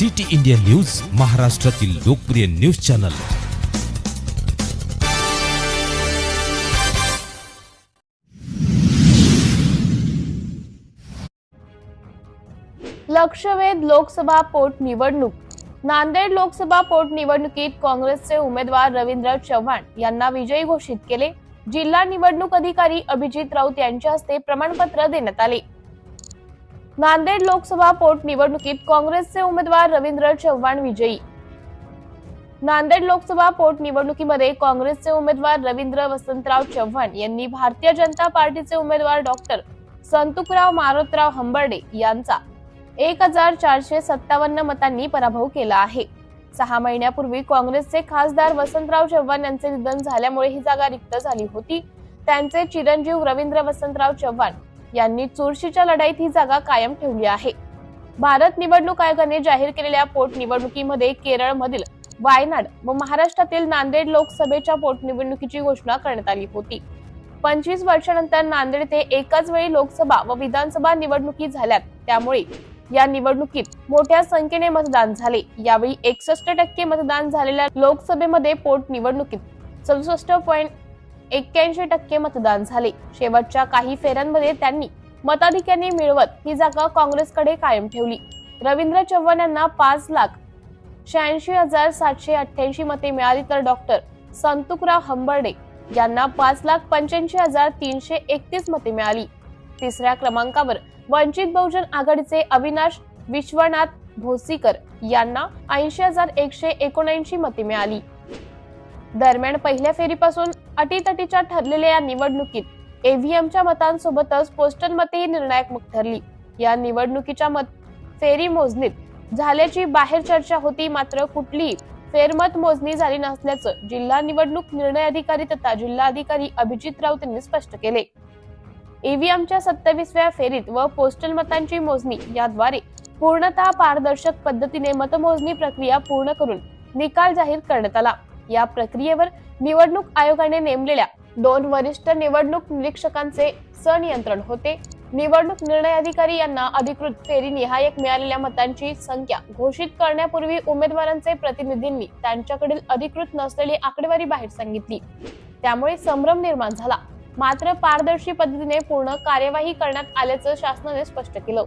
City India news महाराष्ट्रातील लोकप्रिय news channel. लक्षवेध लोकसभा पोटनिवडणूक नांदेड लोकसभा पोटनिवडणुकीत काँग्रेसचे उमेदवार रवींद्र चव्हाण यांना विजयी घोषित केले. जिल्हा निवडणूक अधिकारी अभिजित राऊत यांच्या हस्ते प्रमाणपत्र देण्यात आले. नांदेड लोकसभा पोटनिवडणुकीत काँग्रेसचे उमेदवार रवींद्र चव्हाण विजयी. नांदेड लोकसभा पोटनिवडणुकीमध्ये काँग्रेसचे उमेदवार रवींद्र वसंतराव चव्हाण यांनी भारतीय जनता पार्टीचे उमेदवार डॉक्टर संतुकराव मारोतराव हंबर्डे यांचा एक हजार चारशे सत्तावन्न मतांनी पराभव केला आहे. सहा महिन्यापूर्वी काँग्रेसचे खासदार वसंतराव चव्हाण यांचे निधन झाल्यामुळे ही जागा रिक्त झाली होती. त्यांचे चिरंजीव रवींद्र वसंतराव चव्हाण यांनी चुरशीच्या लढाईत ही जागा कायम ठेवली आहे. भारत निवडणूक आयोगाने जाहीर केलेल्या पोटनिवडणुकीमध्ये केरळमधील वायनाड व महाराष्ट्रातील नांदेड लोकसभेच्या पोटनिवडणुकीची घोषणा करण्यात आली होती. पंचवीस वर्षानंतर नांदेड येथे एकाच वेळी लोकसभा व विधानसभा निवडणुकी झाल्यात. त्यामुळे या निवडणुकीत मोठ्या संख्येने मतदान झाले. यावेळी एकसष्ट टक्के मतदान झालेल्या लोकसभेमध्ये पोटनिवडणुकीत सदुसष्ट पॉईंट एक्क्याऐंशी टक्के मतदान झाले. शेवटच्या काही फेऱ्यांमध्ये त्यांनी मताधिक्यांनी मिळवत ही जागा काँग्रेसकडे कायम ठेवली. रवींद्र चव्हाण यांना पाच लाख शहाऐंशी हजार सातशे अठ्ठ्याऐंशी मते मिळाली तर डॉक्टर संतुकराव हंबर्डे यांना पाच लाख पंच्याऐंशी हजार तीनशे एकतीस मते मिळाली. तिसऱ्या क्रमांकावर वंचित बहुजन आघाडीचे अविनाश विश्वनाथ भोसीकर यांना ऐंशी हजार एकशे एकोणऐंशी मते मिळाली. दरम्यान पहिल्या फेरीपासून अटीतटीच्या ठरलेल्या या निवडणुकीत एव्हीएमच्या मतांसोबतच पोस्टल मतेही निर्णायक ठरली. या निवडणुकीच्या मत फेरी मोजणीत झाल्याची बाहेर चर्चा होती मात्र कुठलीही फेरमत मोजणी झाली नसल्याचं जिल्हा निवडणूक निर्णय अधिकारी तथा जिल्हाधिकारी अभिजित राऊत यांनी स्पष्ट केले. ईव्हीएमच्या सत्तावीसव्या फेरीत व पोस्टल मतांची मोजणी याद्वारे पूर्णतः पारदर्शक पद्धतीने मतमोजणी प्रक्रिया पूर्ण करून निकाल जाहीर करण्यात आला. या प्रक्रियेवर निवडणूक आयोगाने नेमलेल्या दोन वरिष्ठ निवडणूक निरीक्षकांचे सनियंत्रण होते. निवडणूक निर्णय अधिकारी यांना अधिकृत फेरी निहायक मिळालेल्या मतांची संख्या घोषित करण्यापूर्वी उमेदवारांचे प्रतिनिधींनी त्यांच्याकडील अधिकृत नसलेली आकडेवारी बाहेर सांगितली. त्यामुळे संभ्रम निर्माण झाला. मात्र पारदर्शी पद्धतीने पूर्ण कार्यवाही करण्यात आल्याचं शासनाने स्पष्ट केलं.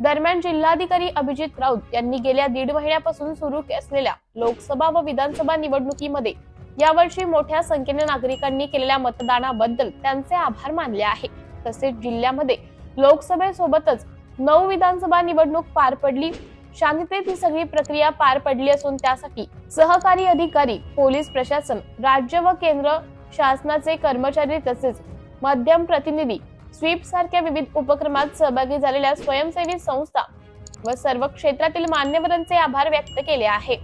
दरम्यान जिल्हाधिकारी अभिजित राऊत यांनी गेल्या दीड महिन्यापासून सुरू असलेल्या लोकसभा व विधानसभा निवडणुकीमध्ये यावर्षी मोठ्या संख्येने नागरिकांनी केलेल्या मतदानाबद्दल त्यांचे आभार मानले आहे. तसेच जिल्ह्यामध्ये लोकसभेसोबतच नऊ विधानसभा निवडणूक पार पडली. शांततेत ही सगळी प्रक्रिया पार पडली असून त्यासाठी सहकारी अधिकारी पोलीस प्रशासन राज्य व केंद्र शासनाचे कर्मचारी तसेच मध्यम प्रतिनिधी स्वीप सारख्या विविध उपक्रमात सहभागी झालेल्या स्वयंसेवी संस्था व सर्व क्षेत्रातील मान्यवरांचे आभार व्यक्त केले आहे.